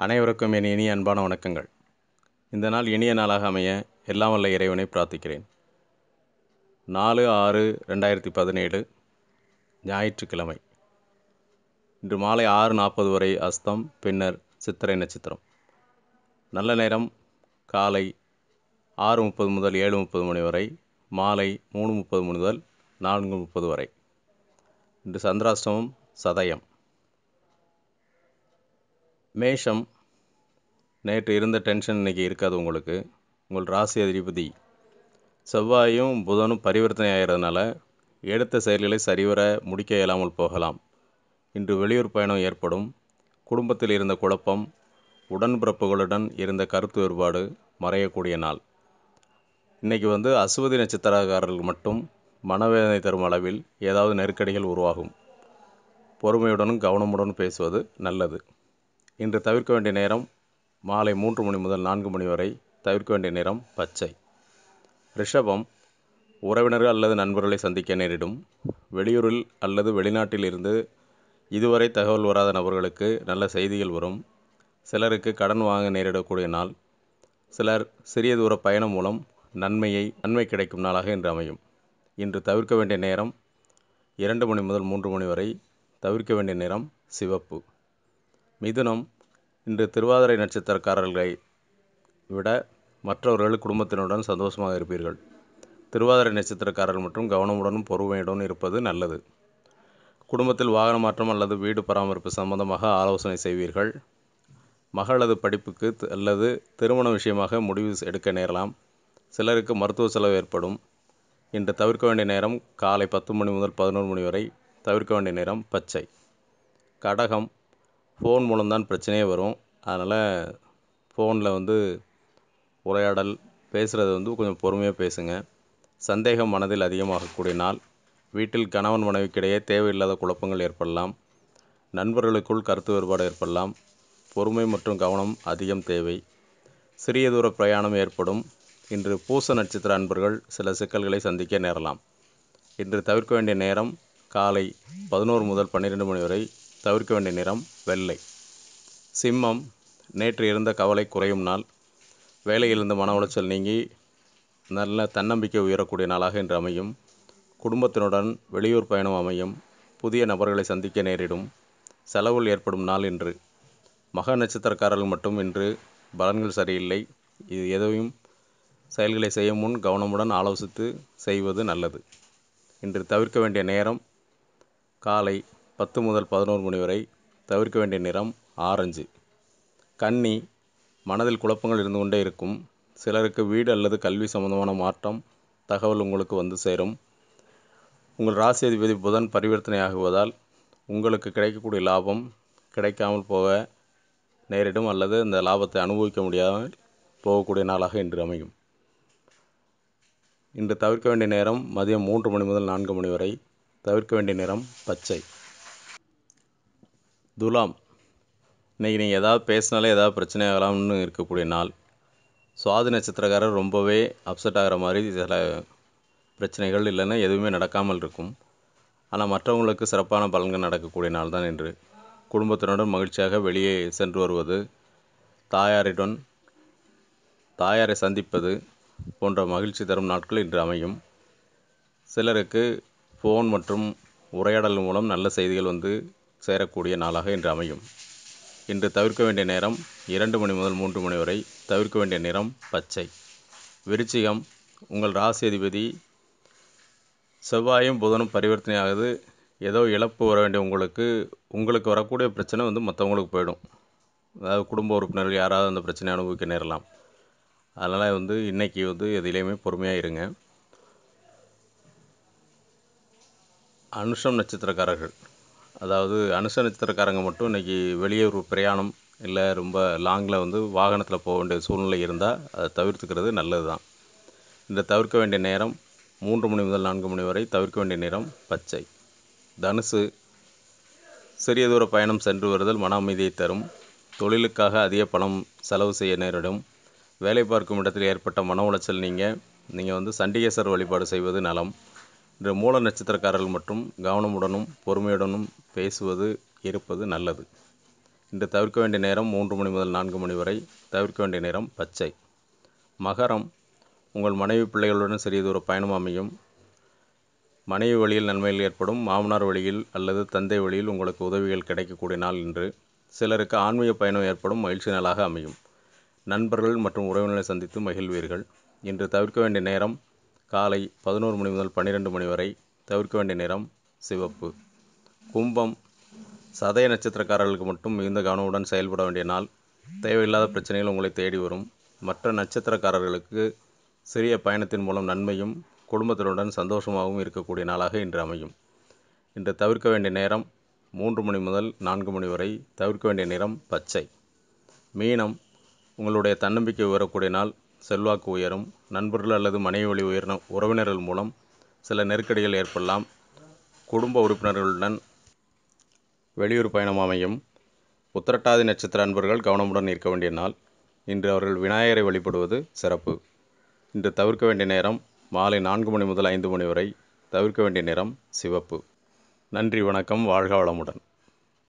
அனைவருக்கும் என் இனிய அன்பான வணக்கங்கள். இந்த நாள் இனிய நாளாக அமைய எல்லாம் வல்ல இறைவனை பிரார்த்திக்கிறேன். நாலு ஆறு ரெண்டாயிரத்தி பதினேழு ஞாயிற்றுக்கிழமை. இன்று மாலை ஆறு நாற்பது வரை அஸ்தம் பின்னர் சித்திரை நட்சத்திரம். நல்ல நேரம் காலை ஆறு முப்பது முதல் ஏழு முப்பது மணி வரை மாலை மூணு முப்பது முதல் நான்கு முப்பது வரை. இன்று சந்திராஷ்டமம் சதயம். மேஷம் நேற்று இருந்த டென்ஷன் இன்னைக்கு இருக்காது உங்களுக்கு. உங்கள் ராசி அதிபதி செவ்வாயும் புதனும் பரிவர்த்தனை ஆகிறதுனால எடுத்த செயல்களை சரிவர முடிக்க இயலாமல் போகலாம். இன்று வெளியூர் பயணம் ஏற்படும். குடும்பத்தில் இருந்த குழப்பம் உடன்பிறப்புகளுடன் இருந்த கருத்து வேறுபாடு மறையக்கூடிய நாள். இன்றைக்கி வந்து அசுவதி நட்சத்திரக்காரர்கள் மட்டும் மனவேதனை தரும் அளவில் ஏதாவது நெருக்கடிகள் உருவாகும். பொறுமையுடனும் கவனமுடனும் பேசுவது நல்லது. இன்று தவிர்க்க வேண்டிய நேரம் மாலை மூன்று மணி முதல் நான்கு மணி வரை தவிர்க்க வேண்டிய நேரம் பச்சை. ரிஷபம் உறவினர்கள் அல்லது நண்பர்களை சந்திக்க நேரிடும். வெளியூரில் அல்லது வெளிநாட்டில் இருந்து இதுவரை தகவல் வராத நபர்களுக்கு நல்ல செய்திகள் வரும். சிலருக்கு கடன் வாங்க நேரிடக்கூடிய நாள். சிலர் சிறிய தூர பயணம் மூலம் நன்மையை நன்மை கிடைக்கும் நாளாக இன்று அமையும். இன்று தவிர்க்க வேண்டிய நேரம் இரண்டு மணி முதல் மூன்று மணி வரை தவிர்க்க வேண்டிய நேரம் சிவப்பு. மிதுனம் இன்று திருவாதிரை நட்சத்திரக்காரர்களை விட மற்றவர்கள் குடும்பத்தினருடன் சந்தோஷமாக இருப்பீர்கள். திருவாதிரை நட்சத்திரக்காரர்கள் மற்றும் கவனமுடனும் பொறுமையுடனும் இருப்பது நல்லது. குடும்பத்தில் வாகன மாற்றம் அல்லது வீடு பராமரிப்பு சம்பந்தமாக ஆலோசனை செய்வீர்கள். மகளது படிப்புக்கு த- அல்லது திருமண விஷயமாக முடிவு எடுக்க நேரலாம். சிலருக்கு மருத்துவ செலவு ஏற்படும். இன்று தவிர்க்க வேண்டிய நேரம் காலை பத்து மணி முதல் பதினோரு மணி வரை தவிர்க்க வேண்டிய நேரம் பச்சை. கடகம் ஃபோன் மூலம்தான் பிரச்சனையே வரும். அதனால் ஃபோனில் வந்து உரையாடல் பேசுகிறது வந்து கொஞ்சம் பொறுமையாக பேசுங்க. சந்தேகம் மனதில் அதிகமாகக்கூடிய நாள். வீட்டில் கணவன் மனைவிக்கிடையே தேவையில்லாத குழப்பங்கள் ஏற்படலாம். நண்பர்களுக்குள் கருத்து வேறுபாடு ஏற்படலாம். பொறுமை மற்றும் கவனம் அதிகம் தேவை. சிறிய தூர பிரயாணம் ஏற்படும். இன்று பூச நட்சத்திர அன்பர்கள் சில சிக்கல்களை சந்திக்க நேரலாம். இன்று தவிர்க்க வேண்டிய நேரம் காலை பதினோரு முதல் பன்னிரெண்டு மணி வரை தவிர்க்க வேண்டிய நிறம் வெள்ளை. சிம்மம் நேற்று இருந்த கவலை குறையும் நாள். வேலையில் மன உளைச்சல் நீங்கி நல்ல தன்னம்பிக்கை உயரக்கூடிய நாளாக இன்று அமையும். குடும்பத்தினுடன் வெளியூர் பயணம் அமையும். புதிய நபர்களை சந்திக்க நேரிடும். செலவுகள் ஏற்படும் நாள் இன்று. மக நட்சத்திரக்காரர்கள் மட்டும் இன்று பலன்கள் சரியில்லை. இது எதையும் செயல்களை செய்யும் முன் கவனமுடன் ஆலோசித்து செய்வது நல்லது. இன்று தவிர்க்க வேண்டிய நேரம் காலை பத்து முதல் பதினோரு மணி வரை தவிர்க்க வேண்டிய நிறம் ஆரஞ்சு. கன்னி மனதில் குழப்பங்கள் இருந்து கொண்டே இருக்கும். சிலருக்கு வீடு அல்லது கல்வி சம்பந்தமான மாற்றம் தகவல் உங்களுக்கு வந்து சேரும். உங்கள் ராசி அதிபதி புதன் பரிவர்த்தனை ஆகுவதால் உங்களுக்கு கிடைக்கக்கூடிய லாபம் கிடைக்காமல் போக நேரிடும் அல்லது அந்த லாபத்தை அனுபவிக்க முடியாமல் போகக்கூடிய நாளாக இன்று அமையும். இன்று தவிர்க்க வேண்டிய நேரம் மதியம் மூன்று மணி முதல் நான்கு மணி வரை தவிர்க்க வேண்டிய நிறம் பச்சை. துலாம். இன்றைக்கி நீங்கள் ஏதாவது பேசினாலே ஏதாவது பிரச்சனை ஆகலாம்னு இருக்கக்கூடிய நாள். சுவாதி நட்சத்திரக்காரர் ரொம்பவே அப்செட் ஆகிற மாதிரி சில பிரச்சனைகள் இல்லைன்னா எதுவுமே நடக்காமல் இருக்கும். ஆனால் மற்றவங்களுக்கு சிறப்பான பலன்கள் நடக்கக்கூடிய நாள் தான் இன்று. குடும்பத்தினருடன் மகிழ்ச்சியாக வெளியே சென்று வருவது தாயாரிடம் தாயாரை சந்திப்பது போன்ற மகிழ்ச்சி தரும் நாட்கள் இன்று அமையும். சிலருக்கு ஃபோன் மற்றும் உரையாடல் மூலம் நல்ல செய்திகள் வந்து சேரக்கூடிய நாளாக இன்று அமையும். இன்று தவிர்க்க வேண்டிய நேரம் இரண்டு மணி முதல் மூன்று மணி வரை தவிர்க்க வேண்டிய நிறம் பச்சை. விருச்சிகம் உங்கள் ராசி அதிபதி செவ்வாயும் புதனும் பரிவர்த்தனை ஆகுது ஏதோ இழப்பு வர வேண்டிய உங்களுக்கு உங்களுக்கு வரக்கூடிய பிரச்சனை வந்து மற்றவங்களுக்கு போயிடும். அதாவது குடும்ப உறுப்பினர்கள் யாராவது அந்த பிரச்சனை அனுபவிக்க நேரலாம். அதனால் வந்து இன்றைக்கி வந்து எதிலையுமே பொறுமையாக இருங்க. அனுஷம் நட்சத்திரக்காரர்கள். அதாவது அனுஷ நட்சத்திரக்காரங்க மட்டும் இன்னைக்கு வெளியூர் பிரயாணம் இல்லை ரொம்ப லாங்கில் வந்து வாகனத்தில் போக வேண்டிய சூழ்நிலை இருந்தால் அதை தவிர்த்துக்கிறது நல்லது தான் இந்த தவிர்க்க வேண்டிய நேரம் மூன்று மணி முதல் நான்கு மணி வரை தவிர்க்க வேண்டிய நேரம் பச்சை. தனுசு சிறிய தூர பயணம் சென்று வருதல் மன அமைதியை தரும். தொழிலுக்காக அதிக பணம் செலவு செய்ய நேரிடும். வேலை பார்க்கும் இடத்தில் ஏற்பட்ட மன உளைச்சல் நீங்கள் நீங்கள் வந்து சண்டிகேசர் வழிபாடு செய்வது நலம். இன்று மூல நட்சத்திரக்காரர்கள் மற்றும் கவனமுடனும் பொறுமையுடனும் பேசுவது இருப்பது நல்லது. இன்று தவிர்க்க வேண்டிய நேரம் மூன்று மணி முதல் நான்கு மணி வரை தவிர்க்க வேண்டிய நேரம் பச்சை. மகரம் உங்கள் மனைவி பிள்ளைகளுடன் சிறிது பயணம் அமையும். மனைவி வழியில் நன்மைகள் ஏற்படும். மாமனார் வழியில் அல்லது தந்தை வழியில் உங்களுக்கு உதவிகள் கிடைக்கக்கூடிய நாள் இன்று. சிலருக்கு ஆன்மீக பயணம் ஏற்படும். மகிழ்ச்சி நாளாக அமையும். நண்பர்கள் மற்றும் உறவினர்களை சந்தித்து மகிழ்வீர்கள். இன்று தவிர்க்க வேண்டிய நேரம் காலை பதினோரு மணி முதல் பன்னிரெண்டு மணி வரை தவிர்க்க வேண்டிய நேரம் சிவப்பு. கும்பம் சதய நட்சத்திரக்காரர்களுக்கு மட்டும் மிகுந்த கவனமுடன் செயல்பட வேண்டிய நாள். தேவையில்லாத பிரச்சனைகள் உங்களை தேடி வரும். மற்ற நட்சத்திரக்காரர்களுக்கு சிறிய பயணத்தின் மூலம் நன்மையும் குடும்பத்தினுடன் சந்தோஷமாகவும் இருக்கக்கூடிய நாளாக இன்று அமையும். இன்று தவிர்க்க வேண்டிய நேரம் மூன்று மணி முதல் நான்கு மணி வரை தவிர்க்க வேண்டிய நிறம் பச்சை. மீனம் உங்களுடைய தன்னம்பிக்கை உயரக்கூடிய நாள். செல்வாக்கு உயரும் நண்பர்கள் அல்லது மனைவி வழி உயர்ந்த உறவினர்கள் மூலம் சில நெருக்கடிகள் ஏற்படலாம். குடும்ப உறுப்பினர்களுடன் வெளியூர் பயணம் அமையும். உத்திரட்டாதி நட்சத்திர அன்பர்கள் கவனமுடன் இருக்க வேண்டிய நாள். இன்று அவர்கள் விநாயகரை வழிபடுவது சிறப்பு. இன்று தவிர்க்க வேண்டிய நேரம் மாலை நான்கு மணி முதல் ஐந்து மணி வரை தவிர்க்க வேண்டிய நிறம் சிவப்பு. நன்றி வணக்கம் வாழ்க வளமுடன்.